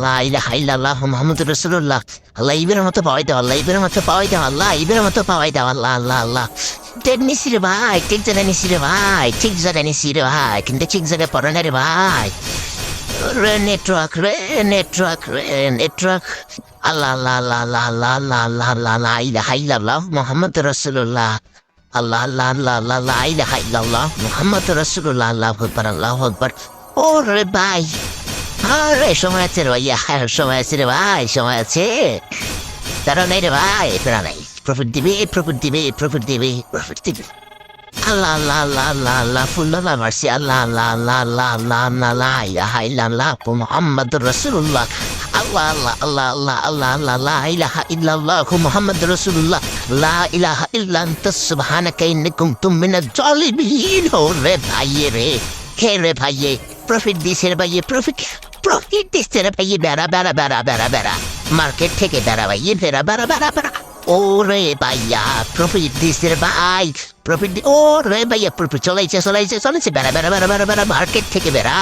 আল্লাহ ইলাহা ইল্লাল্লাহ মুহাম্মাদুর রাসূলুল্লাহ আল্লাহ ইবের মতো পাওয়াই দাও আল্লাহ ইবের মতো পাওয়াই দাও আল্লাহ ইবের মতো পাওয়াই দাও আল্লাহ আল্লাহ আল্লাহ ঠিক নিছি রে ভাই ঠিক জায়গায় নিছি রে ভাই ঠিক জায়গায় নিছি রে ভাই কিন্তু ঠিক জায়গায় পড়ে না রে ভাই রে নেটওয়ার্ক রে নেটওয়ার্ক রে নেটওয়ার্ক আল্লাহ আল্লাহ আল্লাহ আল্লাহ আল্লাহ আল্লাহ আল্লাহ আল্লাহ আল্লাহ ইলাহা ইল্লাল্লাহ মুহাম্মাদুর রাসূলুল্লাহ আল্লাহ আল্লাহ আল্লাহ আল্লাহ আল্লাহ ইলাহা ইল্লাল্লাহ মুহাম্মাদুর রাসূলুল্লাহ আল্লাহু আকবার আল্লাহু আকবার ওরে ভাই আরে সময় আছে রে হ্যাঁ, সময় আছে রে ভাই সময় আছে তারা নাই রে ভাই তারা নাই প্রফিট দিবে প্রফিট দিবে প্রফিট দিবে প্রফিট দিবে আল্লাহ আল্লাহ আল্লাহ আল্লাহ আল্লাহ ফুল্লাহ মারছি আল্লাহ আল্লাহ আল্লাহ আল্লাহ আল্লাহ আল্লাহ আল্লাহ ইলাহা ইল্লাল্লাহ মুহাম্মাদুর রাসূলুল্লাহ আল্লাহ আল্লাহ আল্লাহ আল্লাহ আল্লাহ আল্লাহ লা ইলাহা ইল্লাল্লাহ মুহাম্মাদুর রাসূলুল্লাহ লা ইলাহা ইল্লা আনতা সুবহানাকা ইন্নী কুনতু মিনাজ জালিমিন রে ভাইয়ে রে হে রে ভাইয়ে প্রফিট দিছে রে ভাইয়ে প্রফিট প্রফিট দিচ্ছে রে ভাইয়ে বেড়া বেড়া বেড়া বেড়া বেড়া মার্কেট থেকে বেড়া ভাইয়ে বেড়া বেড়া বেড়া বেড়া ও রে ভাইয়া প্রফিট দিচ্ছে রে ভাই প্রফিট ও রে ভাইয়া প্রফিট চলাইছে চলাইছে চলেছে বেড়া বেড়া বেড়া বেড়া বেড়া মার্কেট থেকে বেড়া